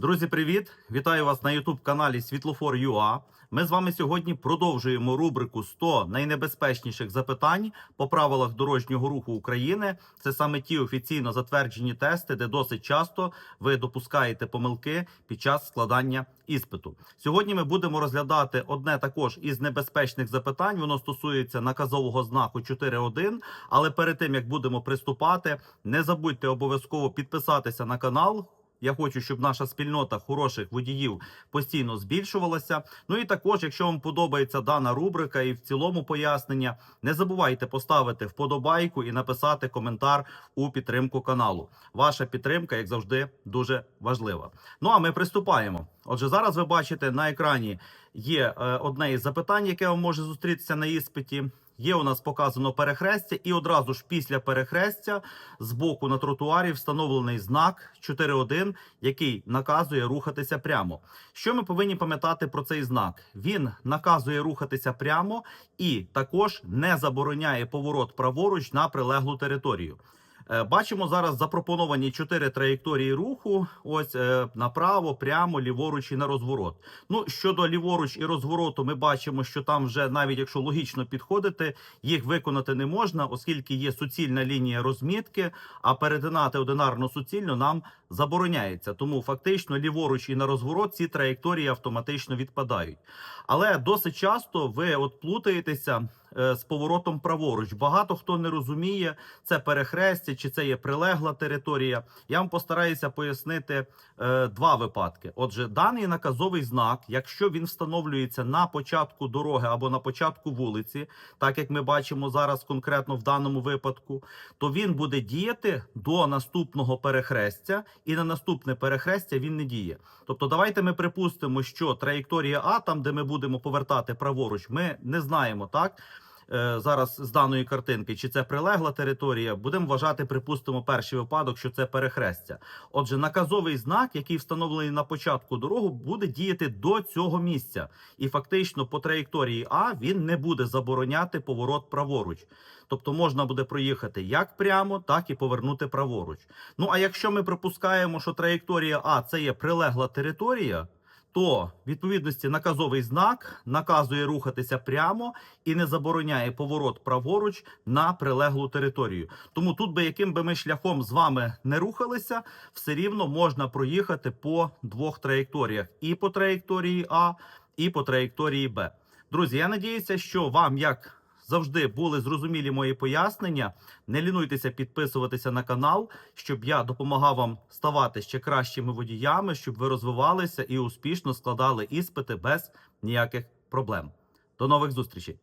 Друзі, привіт! Вітаю вас на youtube каналі Світлофор ЮА. Ми з вами сьогодні продовжуємо рубрику 100 найнебезпечніших запитань по правилах дорожнього руху України. Це саме ті офіційно затверджені тести, де досить часто ви допускаєте помилки під час складання іспиту. Сьогодні ми будемо розглядати одне також із небезпечних запитань. Воно стосується наказового знаку 4.1. Але перед тим як будемо приступати, не забудьте обов'язково підписатися на канал. Я хочу, щоб наша спільнота хороших водіїв постійно збільшувалася. Ну і також, якщо вам подобається дана рубрика і в цілому пояснення, не забувайте поставити вподобайку і написати коментар у підтримку каналу. Ваша підтримка, як завжди, дуже важлива. Ну а ми приступаємо. Отже, зараз ви бачите на екрані є е, одне із запитань, яке вам може зустрітися на іспиті. Є у нас показано перехрестя, і одразу ж після перехрестя з боку на тротуарі встановлений знак 4.1, який наказує рухатися прямо. Що ми повинні пам'ятати про цей знак? Він наказує рухатися прямо і також не забороняє поворот праворуч на прилеглу територію. Е, Бачимо зараз запропоновані чотири траєкторії руху: ось е, направо, прямо, ліворуч і на розворот. Ну щодо ліворуч і розвороту, ми бачимо, що там вже навіть якщо логічно підходити, їх виконати не можна, оскільки є суцільна лінія розмітки, а перетинати одинарно суцільно нам забороняється. Тому фактично ліворуч і на розворот ці траєкторії автоматично відпадають. Але досить часто ви от плутаєтеся з поворотом праворуч. Багато хто не розуміє, це перехрестя чи це є прилегла територія. Я вам постараюся пояснити е, два випадки. Отже, даний наказовий знак, якщо він встановлюється на початку дороги або на початку вулиці, так як ми бачимо зараз конкретно в даному випадку, то він буде діяти до наступного перехрестя, і на наступне перехрестя він не діє. Тобто, давайте ми припустимо, що траєкторія А, там де ми будемо повертати праворуч, ми не знаємо так. Е, Зараз з даної картинки, чи це прилегла територія, будемо вважати, припустимо, перший випадок, що це перехрестя. Отже, наказовий знак, який встановлений на початку дорогу, буде діяти до цього місця, і фактично по траєкторії А він не буде забороняти поворот праворуч. Тобто можна буде проїхати як прямо, так і повернути праворуч. Ну а якщо ми припускаємо, що траєкторія А це є прилегла територія, то відповідності наказовий знак наказує рухатися прямо і не забороняє поворот праворуч на прилеглу територію. Тому тут би яким би ми шляхом з вами не рухалися, все рівно можна проїхати по двох траєкторіях: і по траєкторії А, і по траєкторії Б. Друзі, я надіюся, що вам як завжди були зрозумілі мої пояснення. Не лінуйтеся підписуватися на канал, щоб я допомагав вам ставати ще кращими водіями, щоб ви розвивалися і успішно складали іспити без ніяких проблем. До нових зустрічей!